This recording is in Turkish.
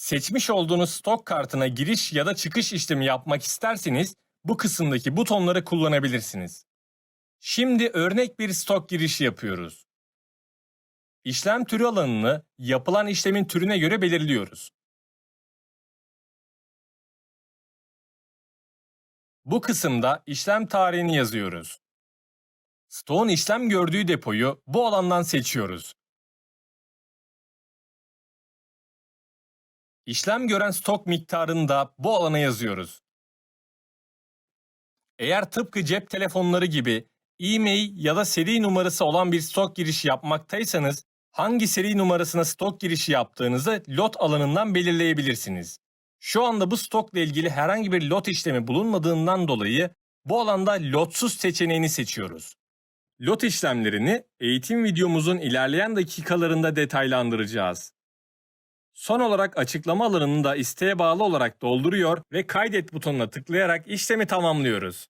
Seçmiş olduğunuz stok kartına giriş ya da çıkış işlemi yapmak isterseniz bu kısımdaki butonları kullanabilirsiniz. Şimdi örnek bir stok girişi yapıyoruz. İşlem türü alanını yapılan işlemin türüne göre belirliyoruz. Bu kısımda işlem tarihini yazıyoruz. Stoğun işlem gördüğü depoyu bu alandan seçiyoruz. İşlem gören stok miktarını da bu alana yazıyoruz. Eğer tıpkı cep telefonları gibi e-mail ya da seri numarası olan bir stok girişi yapmaktaysanız hangi seri numarasına stok girişi yaptığınızı lot alanından belirleyebilirsiniz. Şu anda bu stokla ilgili herhangi bir lot işlemi bulunmadığından dolayı bu alanda lotsuz seçeneğini seçiyoruz. Lot işlemlerini eğitim videomuzun ilerleyen dakikalarında detaylandıracağız. Son olarak açıklama alanını da isteğe bağlı olarak dolduruyor ve kaydet butonuna tıklayarak işlemi tamamlıyoruz.